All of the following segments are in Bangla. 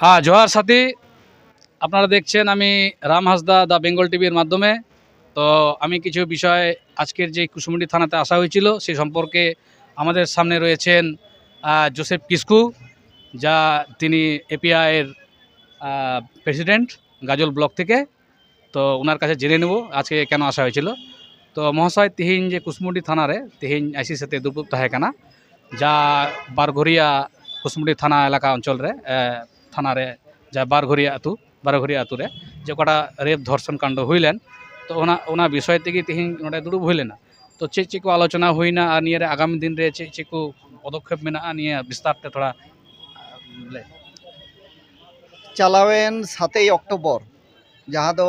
হ্যাঁ জোহার সাথী, আপনারা দেখছেন আমি রাম হাসদা দ্য বেঙ্গল টিভির মাধ্যমে। তো আমি কিছু বিষয় আজকের যে কুসুমুন্ডি থানাতে আসা হয়েছিল সে সম্পর্কে আমাদের সামনে রয়েছেন জোসেফ কিস্কু, যা তিনি এপিআইয়ের প্রেসিডেন্ট গাজল ব্লক থেকে। তো ওনার কাছে জেনে নেব আজকে কেন আসা হয়েছিল। তো মহাশয় তিহিন যে কুসমুন্ডি থানারে তিহিন আইসি সাথে দুপুর তাহে কানা, যা বারঘরিয়া কুসমুন্ডি থানা এলাকা অঞ্চলরে ᱛᱷᱟᱱᱟᱨᱮ ᱡᱟᱦᱟᱸ ᱵᱟᱨᱜᱷᱚᱨᱤᱭᱟ ᱟᱹᱛᱩ ᱵᱟᱨᱜᱷᱚᱨᱤᱭᱟ ᱟᱹᱛᱩ ᱨᱮ ᱡᱮ ᱚᱠᱟᱴᱟᱜ ᱨᱮᱯ ᱫᱷᱚᱨᱥᱚᱱ ᱠᱟᱱᱰᱚ ᱦᱩᱭ ᱞᱮᱱ ᱛᱚ ᱚᱱᱟ ᱚᱱᱟ ᱵᱤᱥᱚᱭ ᱛᱮᱜᱮ ᱛᱮᱦᱮᱧ ᱱᱚᱰᱮ ᱫᱩᱲᱩᱵ ᱦᱩᱭ ᱞᱮᱱᱟ ᱛᱚ ᱪᱮᱫ ᱪᱮᱫ ᱠᱚ ᱟᱞᱳᱪᱚᱱᱟ ᱦᱩᱭᱱᱟ ᱟᱨ ᱱᱤᱭᱟᱹᱨᱮ ᱟᱜᱟᱢᱤ ᱫᱤᱱ ᱨᱮ ᱪᱮᱫ ᱪᱮᱫ ᱠᱚ ᱯᱚᱫᱚᱠᱷᱮᱯ ᱢᱮᱱᱟᱜᱼᱟ ᱱᱤᱭᱟᱹ ᱵᱤᱥᱛᱟᱨ ᱛᱮ ᱛᱷᱚᱲᱟ ᱞᱟᱹᱭ ᱪᱟᱞᱟᱣᱮᱱ ᱥᱟᱛᱮᱭ ᱚᱠᱴᱳᱵᱚᱨ ᱡᱟᱦᱟᱸ ᱫᱚ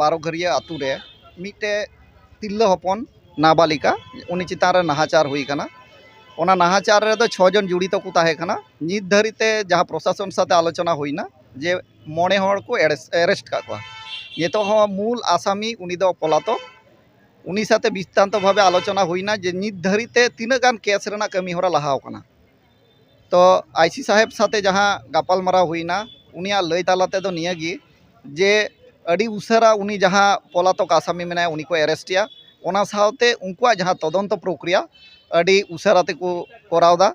ᱵᱟᱨᱚᱜᱷᱟᱹᱨᱤᱭᱟᱹ ᱟᱹᱛᱩ ᱨᱮ ᱢᱤᱫᱴᱮᱡ ᱛᱤᱨᱞᱟᱹ ᱦᱚᱯᱚᱱ ᱱᱟᱵᱟᱞᱤᱠᱟ ᱩᱱᱤ ᱪᱮᱛᱟᱱ ᱨᱮ ᱱᱟᱦᱟᱪᱟᱨ ᱦᱩᱭ ᱟᱠᱟᱱᱟ ओना नाहाचार रे तो दो छ जन जुड़ित तो को ताहेखना नित धरिते जहाँ प्रशासन साथ आलोचना होइना जे मणे हड़ को अरेस्ट का को ये तो हो, मूल आसामी उनी दो पलातो। उनी साथे विस्तारत भाबे आलोचना होइना जे नित धरिते तीन गान केस रेना कमी होरा लहाओकना तो आईसी साहेब साथे जहाँ गापाल मरा होइना उनिया लई तालाते तो को अरेस्टिया ओना साउते प्रक्रिया ᱟᱹᱰᱤ ᱩᱥᱟᱹᱨᱟ ᱛᱮᱠᱚ ᱠᱚᱨᱟᱣᱫᱟ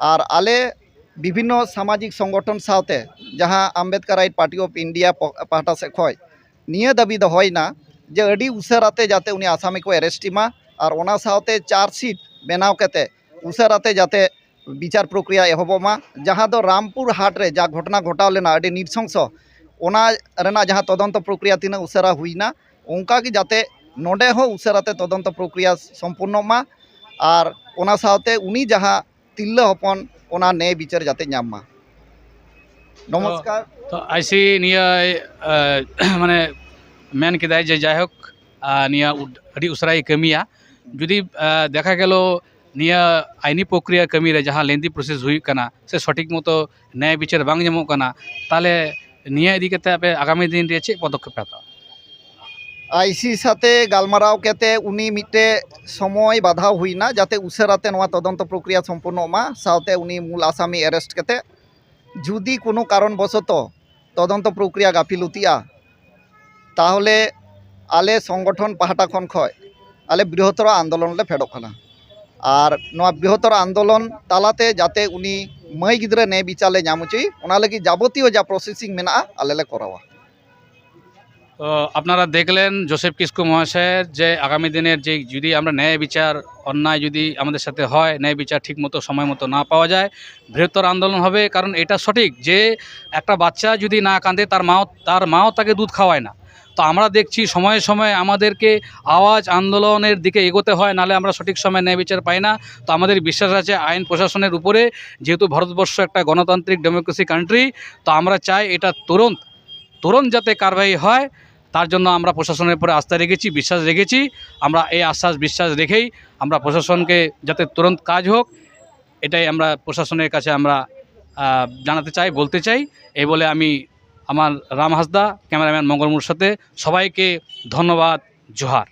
ᱟᱨ ᱟᱞᱮ ᱵᱤᱵᱷᱤᱱᱱᱚ ᱥᱟᱢᱟᱡᱤᱠ ᱥᱚᱝᱜᱚᱴᱷᱚᱱ ᱥᱟᱶᱛᱮ ᱡᱟᱦᱟᱸ Ambedkar right party of India ᱯᱟᱦᱴᱟ ᱥᱮᱫ ᱠᱷᱚᱡ ᱱᱤᱭᱟᱹ ᱫᱟᱹᱵᱤ ᱫᱚᱦᱚᱭᱮᱱᱟ ᱡᱮ ᱟᱹᱰᱤ ᱩᱥᱟᱹᱨᱟᱛᱮ ᱡᱟᱛᱮ ᱩᱱᱤ ᱟᱥᱟᱢᱤ ᱠᱚ ᱮᱨᱮᱥᱴᱤᱢᱟ ᱟᱨ ᱚᱱᱟ ᱥᱟᱶᱛᱮ ᱪᱟᱨᱡᱽᱥᱤᱴ ᱵᱮᱱᱟᱣ ᱠᱟᱛᱮ ᱩᱥᱟᱹᱨᱟᱛᱮ ᱡᱟᱛᱮ বিচার প্রক্রিয়া এহবব মা যাহা দো রামপুর হাটরে যা ঘটনা ঘটাও লেনা আডি নির্সংস ওনা রেনা যাহা তদন্ত প্রক্রিয়া তিনা উসারা হুইনা ওঙ্কা কি যাতে নোডে হো উসারাতে তদন্ত প্রক্রিয়া সম্পূর্ণ মা ᱟᱨ ᱚᱱᱟ ᱥᱟᱶᱛᱮ ᱩᱱᱤ ᱡᱟᱦᱟᱸ ᱛᱤᱨᱞᱟᱹ ᱦᱚᱯᱚᱱ ᱚᱱᱟ ᱱᱮ ᱵᱤᱪᱟᱹᱨ ᱡᱟᱛᱮ ᱧᱟᱢ ᱢᱟ ᱱᱚᱢᱚᱥᱠᱟᱨ ᱛᱚ ᱟᱭᱥᱤ ᱱᱤᱭᱟᱹ ᱢᱟᱱᱮ ᱢᱮᱱ ᱠᱮᱫᱟᱭ ᱡᱮ ᱡᱟᱭᱦᱳᱠ ᱱᱤᱭᱟᱹ ᱟᱹᱰᱤ ᱩᱥᱟᱹᱨᱟᱭ ᱠᱟᱹᱢᱤᱭᱟ ᱡᱩᱫᱤ দেখা গেল নিয়া আইনি প্রক্রিয়া কামিরে যাহা লেন্দি প্রসেস হুই কানা সে সঠিক মতো ন্যায় বিচার বাং জামো কানা তাহলে নিয়া ইদি কেতে আপে আগামী দিন রে চে পদক্ষেপ হাতা আইসি সাথে গালমারাও কেতে উনি মিটে সময় বাধাও হুইনা যাতে উসেরাতে নোয়া তদন্ত প্রক্রিয়া সম্পূর্ণ মা সাথে উনি মূল আসামি অ্যারেস্ট কেতে যদি কোনো কারণবশত তদন্ত প্রক্রিয়া গাফিলতিয়া তাহলে আলে সংগঠন পাহাটা খন খয় আলে বৃহত্তর আন্দোলন লে ফেডক কানা আর নোয়া বৃহত্তর আন্দোলন তালাতে যাতে উনি মাই গিদ্রা নে বিচালে ᱧᱟᱢ ᱦᱚᱪᱚᱭ ᱚᱱᱟ ᱞᱟᱹᱜᱤᱫ ᱡᱟᱵᱚᱛᱤᱭᱚ ᱡᱟ ᱯᱨᱚᱥᱮᱥᱤᱝ ᱢᱮᱱᱟᱜᱼᱟ ᱟᱞᱮ ᱞᱮ ᱠᱚᱨᱟᱣᱟ তো আপনারা দেখলেন জোসেফ কিস্কু মহাশয়ের যে আগামী দিনের যে যদি আমরা ন্যায় বিচার, অন্যায় যদি আমাদের সাথে হয়, ন্যায় বিচার ঠিক মতো, সময় মতো না পাওয়া যায়, বৃহত্তর আন্দোলন হবে কারণ এটা সঠিক যে একটা বাচ্চা যদি না কাঁদে তার মাও তার মাও তাকে দুধ খাওয়ায় না। তো আমরা দেখছি সময়ে সময়ে আমাদেরকে আওয়াজ আন্দোলনের দিকে এগোতে হয়, নালে আমরা সঠিক সময় ন্যায় বিচার পাই না। তো আমাদের বিশ্বাস আছে আইন প্রশাসনের উপরে, যেহেতু ভারতবর্ষ একটা গণতান্ত্রিক ডেমোক্রেসি কান্ট্রি তো আমরা চাই এটা তুরন্ত তুরন্ত যাতে কারবাই হয়, তার জন্য আমরা প্রশাসনের উপরে আস্থা রেখেছি, বিশ্বাস রেখেছি। আমরা এই আশ্বাস, বিশ্বাস রেখেই আমরা প্রশাসনকে যাতে তুরন্ত কাজ হোক, এটাই আমরা প্রশাসনের কাছে আমরা জানাতে চাই, বলতে চাই। এই বলে আমি আমার রাম হাসদা, ক্যামেরাম্যান মঙ্গলমুর সাথে সবাইকে ধন্যবাদ, জোহার।